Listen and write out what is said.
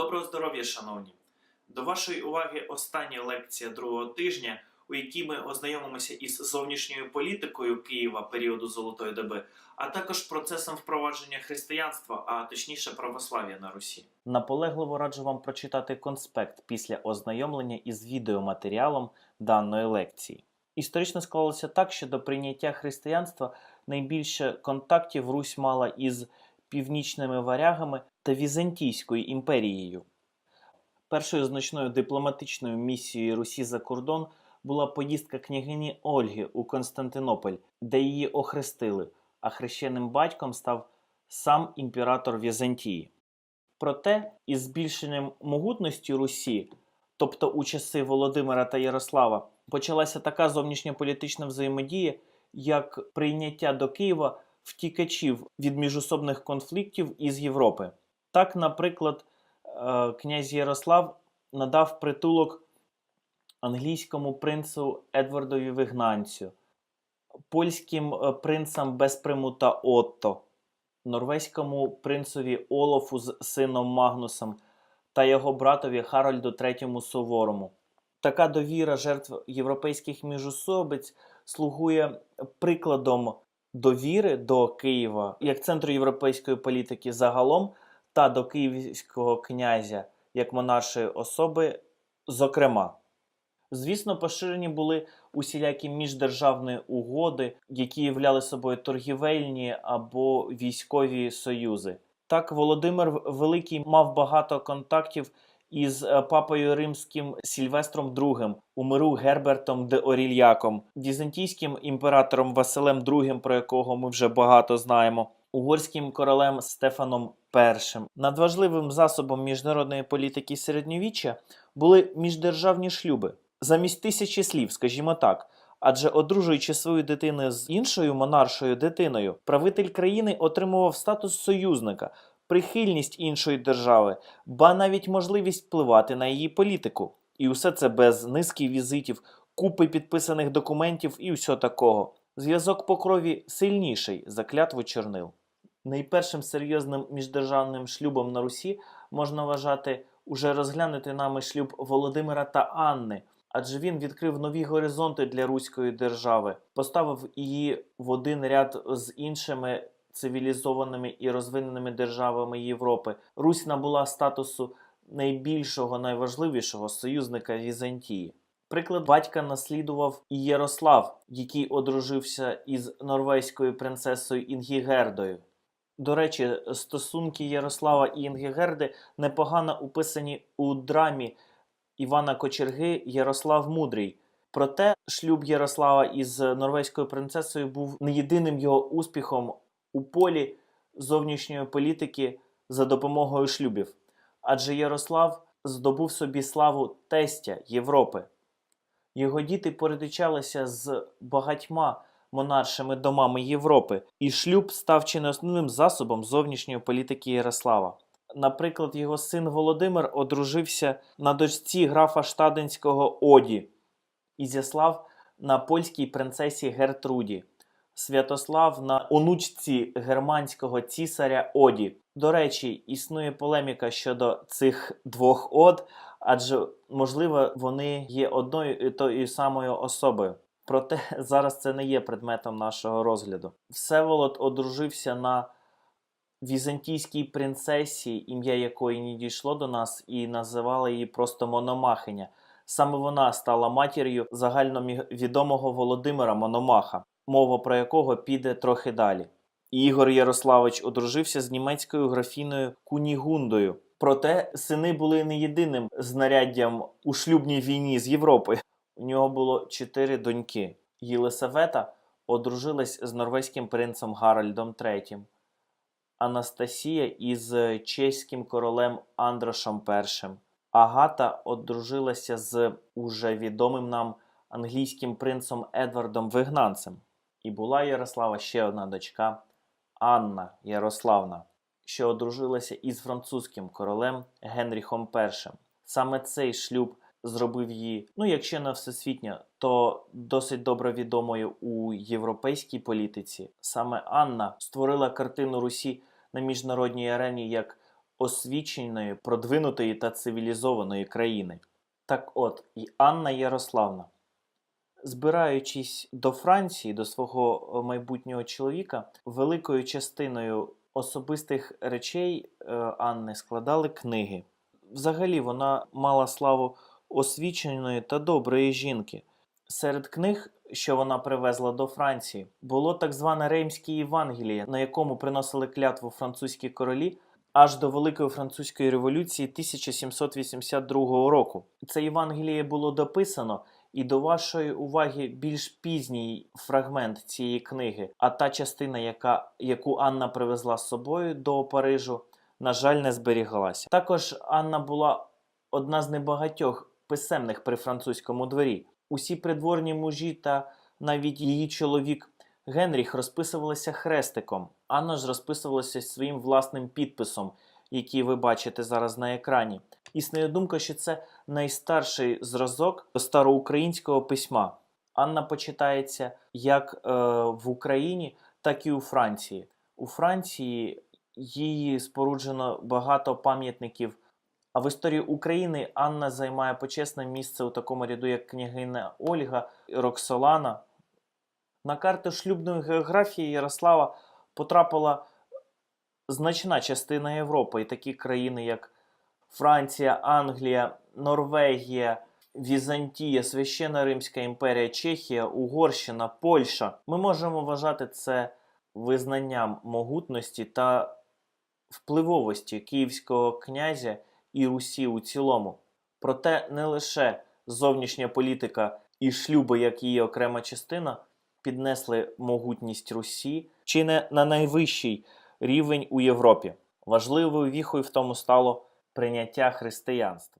Доброго здоров'я, шановні! До вашої уваги остання лекція другого тижня, у якій ми ознайомимося із зовнішньою політикою Києва періоду Золотої доби, а також процесом впровадження християнства, а точніше православ'я на Русі. Наполегливо раджу вам прочитати конспект після ознайомлення із відеоматеріалом даної лекції. Історично склалося так, що до прийняття християнства найбільше контактів Русь мала із північними варягами та Візантійською імперією. Першою значною дипломатичною місією Русі за кордон була поїздка княгині Ольги у Константинополь, де її охрестили, а хрещеним батьком став сам імператор Візантії. Проте, із збільшенням могутності Русі, тобто у часи Володимира та Ярослава, почалася така зовнішньополітична взаємодія, як прийняття до Києва втікачів від міжособних конфліктів із Європи. Так, наприклад, е, князь Ярослав надав притулок англійському принцу Едвардові Вигнанцю, польським е, принцам Безпримута Отто, норвезькому принцові Олафу з сином Магнусом та його братові Харальду III Суворому. Така довіра жертв європейських міжособиць слугує прикладом довіри до Києва як центру європейської політики загалом та до київського князя як монаршої особи, зокрема. Звісно, поширені були усілякі міждержавні угоди, які являли собою торгівельні або військові союзи. Так, Володимир Великий мав багато контактів із е, папою римським Сільвестром II, у миру Гербертом де Орільяком, візантійським імператором Василем II, про якого ми вже багато знаємо, угорським королем Стефаном І. Надважливим засобом міжнародної політики середньовіччя були міждержавні шлюби. Замість тисячі слів, скажімо так. Адже одружуючи свою дитину з іншою монаршою дитиною, правитель країни отримував статус союзника, прихильність іншої держави, ба навіть можливість впливати на її політику. І усе це без низки візитів, купи підписаних документів і всього такого. Зв'язок по крові сильніший за клятву чорнил. Найпершим серйозним міждержавним шлюбом на Русі можна вважати уже розглянути нами шлюб Володимира та Анни, адже він відкрив нові горизонти для Руської держави, поставив її в один ряд з іншими цивілізованими і розвиненими державами Європи. Русь набула статусу найбільшого, найважливішого союзника Візантії. Приклад батька наслідував Ярослав, який одружився із норвезькою принцесою Інгігердою. До речі, стосунки Ярослава і Інгігерди непогано описані у драмі Івана Кочерги Ярослав Мудрий. Проте шлюб Ярослава із норвезькою принцесою був не єдиним його успіхом у полі зовнішньої політики за допомогою шлюбів, адже Ярослав здобув собі славу тестя Європи. Його діти породичалися з багатьма монаршими домами Європи, і шлюб став чи не основним засобом зовнішньої політики Ярослава. Наприклад, його син Володимир одружився на дочці графа Штадинського Оді, Ізяслав на польській принцесі Гертруді, Святослав на онучці германського цісаря Оді. До речі, існує полеміка щодо цих двох од, адже можливо вони є одною і тою самою особою. Проте зараз це не є предметом нашого розгляду. Всеволод одружився на візантійській принцесі, ім'я якої не дійшло до нас, і називали її просто Мономахиня. Саме вона стала матір'ю загальновідомого Володимира Мономаха, мова про якого піде трохи далі. Ігор Ярославич одружився з німецькою графіною Кунігундою. Проте сини були не єдиним знаряддям у шлюбній війні з Європою. У нього було чотири доньки. Єлисавета одружилась з норвезьким принцем Гаральдом III, Анастасія із чеським королем Андрошем І. Агата одружилася з уже відомим нам англійським принцем Едвардом Вигнанцем. І була Ярослава ще одна дочка Анна Ярославна, що одружилася із французьким королем Генріхом І. Саме цей шлюб зробив її, ну якщо не всесвітньо, то досить добре відомою у європейській політиці. Саме Анна створила картину Русі на міжнародній арені як освіченої, продвинутої та цивілізованої країни. Так от, і Анна Ярославна, збираючись до Франції, до свого е, майбутнього чоловіка, великою частиною особистих речей е, Анни складали книги. Взагалі, вона мала славу освіченої та доброї жінки. Серед книг, що вона привезла до Франції, було так зване Реймське Євангеліє, на якому приносили клятву французькі королі аж до Великої французької революції 1782 року. Це Євангеліє було дописано, і до вашої уваги більш пізній фрагмент цієї книги, а та частина, яка, яку Анна привезла з собою до Парижу, на жаль, не зберігалася. Також Анна була одна з небагатьох писемних при французькому дворі. Усі придворні мужі та навіть її чоловік Генріх розписувалися хрестиком. Анна ж розписувалася своїм власним підписом, який ви бачите зараз на екрані. Існує думка, що це найстарший зразок староукраїнського письма. Анна почитається як е, в Україні, так і у Франції. У Франції її споруджено багато пам'ятників. А в історії України Анна займає почесне місце у такому ряду, як княгиня Ольга, Роксолана. На карту шлюбної географії Ярослава потрапила значна частина Європи, і такі країни, як Франція, Англія, Норвегія, Візантія, Священна Римська імперія, Чехія, Угорщина, Польща. Ми можемо вважати це визнанням могутності та впливовості київського князя і Русі у цілому. Проте не лише зовнішня політика і шлюби, як її окрема частина, піднесли могутність Русі чи не на найвищий рівень у Європі. Важливою віхою в тому стало прийняття християнства.